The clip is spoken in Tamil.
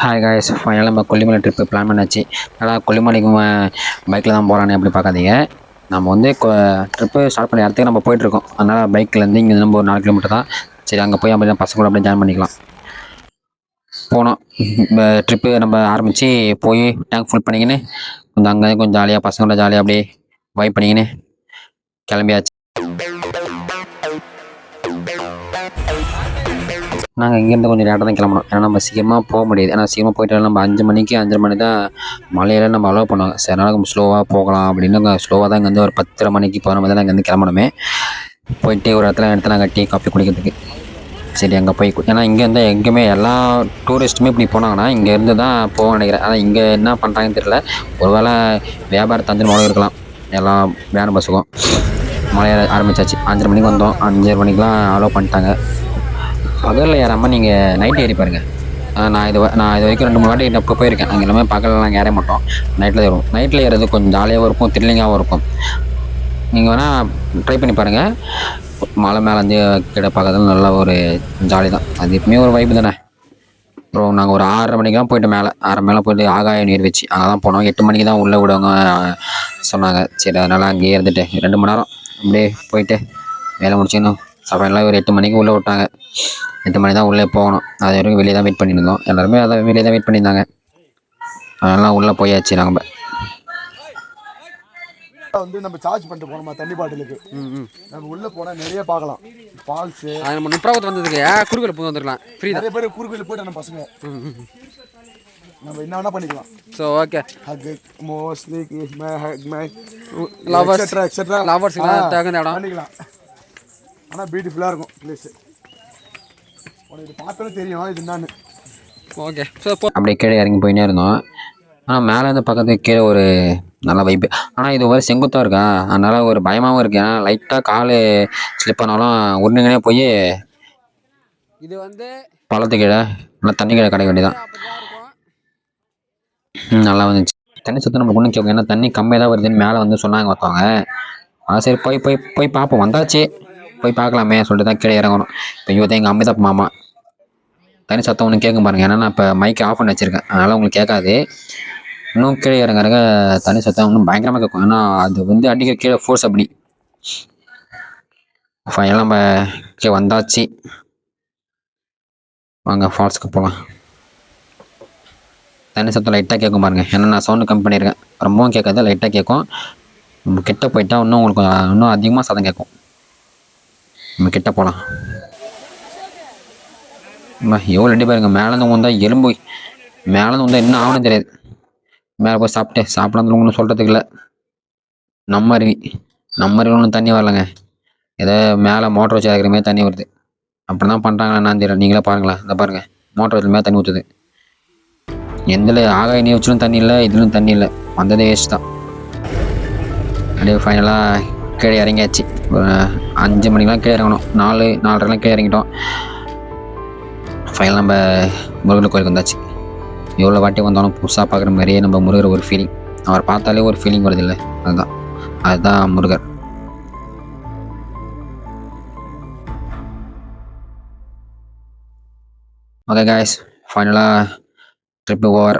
ஹாய் காய்ஸ் ஃபைனலாக நம்ம கொல்லிமலை ட்ரிப்பு பிளான் பண்ணாச்சு. நல்லா கொல்லிமலைக்கு பைக்கில் தான் போகிறானே அப்படி பார்க்காதீங்க. நம்ம வந்து ட்ரிப்பு ஸ்டார்ட் பண்ண இடத்துக்கு நம்ம போயிட்டுருக்கோம். அதனால் பைக்லேருந்து இங்கே நம்ம ஒரு நாலு கிலோமீட்டர் தான். சரி அங்கே போய் அப்படி பசங்க கூட அப்படியே ஜாயின் பண்ணிக்கலாம். போனோம். ட்ரிப்பு நம்ம ஆரம்பித்து போய் டேங்க் ஃபுல் பண்ணிக்கின்னு கொஞ்சம் அங்கே கொஞ்சம் ஜாலியாக பசங்களோட ஜாலியாக அப்படியே வைப் பண்ணிக்கின்னு கிளம்பியாச்சு. நாங்கள் இங்கேருந்து கொஞ்சம் லேட்டாக தான் கிளம்பணும். ஏன்னா நம்ம சீக்கிரமாக போக முடியாது. ஏன்னா சீக்கிரமாக போயிட்டு நம்ம அஞ்சு மணிக்கு அஞ்சரை மணி தான் மலையில நம்ம அலோவ் பண்ணுவாங்க. சரி அதனால் நம்ம ஸ்லோவாக போகலாம் அப்படின்னு ஸ்லோவாக தான் இங்கேருந்து ஒரு பத்தரை மணிக்கு பதினொரு மணி தான் இங்கேருந்து கிளம்பணுமே. போயிட்டு ஒரு இடத்துல இடத்துல நாங்கள் டீ காஃபி குடிக்கிறதுக்கு. சரி அங்கே போய் கு- ஏன்னா இங்கேருந்து எங்கேயுமே எல்லா டூரிஸ்ட்டுமே இப்படி போனாங்கன்னா இங்கேருந்து தான் போக நினைக்கிறேன். ஆனால் இங்கே என்ன பண்ணுறாங்கன்னு தெரியல. ஒருவேளை வியாபார தந்திர மொழி இருக்கலாம். எல்லா வேன் பஸ்ஸுக்கும் மலைய ஆரம்பிச்சாச்சு. அஞ்சரை மணிக்கு வந்தோம். அஞ்சரை மணிக்கெலாம் அலோவ் பண்ணிட்டாங்க. பகலில் ஏறாமல் நீங்கள் நைட் ஏறி பாருங்கள் நான் இது நான் இது வரைக்கும் ரெண்டு மூணு வாட்டி இப்போ போயிருக்கேன். அங்கே எல்லாமே பகலில் நாங்கள் ஏற மாட்டோம். நைட்டில் ஏறுவோம். நைட்டில் ஏறது கொஞ்சம் ஜாலியாகவும் இருக்கும் த்ரில்லிங்காகவும் இருக்கும். நீங்கள் வேணால் ட்ரை பண்ணி பாருங்கள் மலை மேலே வந்து கீழே பார்க்கறது நல்ல ஒரு ஜாலி தான். அது எப்பவுமே ஒரு வைப்பு தானே. அப்புறம் நாங்கள் ஒரு ஆறரை மணிக்கெலாம் போயிட்டு மேலே ஆறரை மேலே போயிட்டு ஆகாய நீர் வச்சு அங்கே தான் போனோம். எட்டு மணிக்கு தான் உள்ளே விடுவாங்க சொன்னாங்க. சரி அதனால் அங்கேயே இருந்துட்டு ரெண்டு மணி நேரம் அப்படியே போயிட்டு வேலை முடிச்சுக்கணும் சமையல்லாம் ஒரு எட்டு மணிக்கு உள்ளே விட்டாங்க. எட்டு மணி தான் உள்ளே போகணும். அது வரைக்கும் வெளியே தான் வெயிட் பண்ணியிருந்தோம். எல்லாருமே அதான் வெளியே தான் வெயிட் பண்ணியிருந்தாங்க. அதெல்லாம் உள்ளே போயாச்சு நாங்கள் வந்து நம்ம சார்ஜ் பண்ணிட்டு போனோமா தண்ணி பாட்டிலுக்கு. நம்ம உள்ள போனா நிறைய பார்க்கலாம். ஃபால்ஸ் அது நம்ம முப்பதாவது வந்ததுக்கு குறுக்கல போய் வந்துருக்கலாம். ஃப்ரீ நிறைய பேர் குறுக்கோயில் போயிட்டு நம்ம பசங்க. நம்ம என்ன வேணா பண்ணிக்கலாம். So okay hug mostly kiss my hug my Lovers. Etcetera etcetera Lovers எல்லாம் தகுந்த இடம். பண்ணிக்கலாம். ஆனா பியூட்டிஃபுல்லா இருக்கும். பிளேஸ் உனக்கு இது பார்த்தாலே தெரியும் இது என்னன்னு. ஓகே ஸோ அப்படியே கீழே இறங்கி போயினே இருந்தோம். ஆனால் மேலே இருந்து பக்கத்துக்கு கீழே ஒரு நல்ல வைப்பு ஆனால் இது ஒரு செங்குத்தாக இருக்கா? அதனால் ஒரு பயமாகவும் இருக்கு. ஏன்னா லைட்டாக கால் ஸ்லிப் ஆனாலும் உருண்டுங்கனே போய் இது வந்து பள்ளத்து கீழே நல்லா தண்ணி கீழே கிடைக்க வேண்டியதான் நல்லா வந்துச்சு. தண்ணி சுத்தம் நம்ம ஒன்றும் கேட்கும் ஏன்னா தண்ணி கம்மியாக தான் வருதுன்னு மேலே வந்து சொன்னாங்க ஒருத்தவங்க. அதான் சரி போய் போய் போய் பார்ப்போம். வந்தாச்சு. போய் பார்க்கலாமே சொல்லிட்டு தான் கீழே இறங்கணும். இப்போ இவ தான் எங்கள் அமிதாப் மாமா. தனி சத்தம் ஒன்று கேட்கும் பாருங்க. ஏன்னா நான் இப்போ மைக்கை ஆஃப் பண்ணி வச்சுருக்கேன். அதனால் உங்களுக்கு கேட்காது. இன்னும் கீழே இறங்க இறங்க சத்தம் இன்னும் பயங்கரமாக கேட்கும் ஏன்னா அது வந்து அடிக்கிற கீழே ஃபோர்ஸ் அப்படி. ஃபைனலாக நம்ம கீழே வந்தாச்சு. வாங்க ஃபால்ஸ்க்கு போகலாம் தண்ணி சத்தம் லைட்டாக கேட்கும் பாருங்க. ஏன்னா நான் சவுண்டு கம்மி பண்ணியிருக்கேன். ரொம்பவும் கேட்காது லைட்டாக கேட்கும். நம்ம கிட்ட போயிட்டால் இன்னும் உங்களுக்கு இன்னும் அதிகமாக சதம் கேட்கும். நம்ம கிட்ட போகலாம் எவ்வளோ ரெண்டு பாருங்க. மேலேருந்து வந்தால் எலும்பு. மேலேருந்து வந்தால் என்ன ஆகணும் தெரியாது. மேலே போய் சாப்பிட்டு சாப்பிடாம ஒன்றும் சொல்கிறதுக்கு இல்லை. நம்ம அருவி. நம்ம அருவியில் ஒன்றும் தண்ணி வரலங்க. ஏதோ மேலே மோட்டர் வச்சு இறக்குற மாதிரி தண்ணி வருது. அப்படி தான் பண்ணுறாங்களா என்னன்னு தெரியல. நீங்களே பாருங்களேன். இந்த பாருங்கள் மோட்டர் வச்சு மேலே தண்ணி ஊற்றுது எந்தில் ஆகாய நீ வச்சிலும் தண்ணி இல்லை இதுலையும் தண்ணி இல்லை. வந்ததே வேஸ்ட் தான். அப்படியே ஃபைனலாக கீழே இறங்கியாச்சு. ஒரு அஞ்சு மணிக்கெலாம் கீழே இறங்கணும். நாலு நாலரைலாம் கீழே இறங்கிட்டோம். ஃபைனல் நம்ம முருகன் கோயிலுக்கு வந்தாச்சு. எவ்வளோ வாட்டி வந்தாலும் புதுசாக பார்க்குற மாதிரியே நம்ம முருகர் ஒரு ஃபீலிங் அவர் பார்த்தாலே ஒரு ஃபீலிங் வருது இல்லை அதுதான். அதுதான் முருகர். ஓகே காய்ஸ் ஃபைனலாக ட்ரிப்பு ஓவர்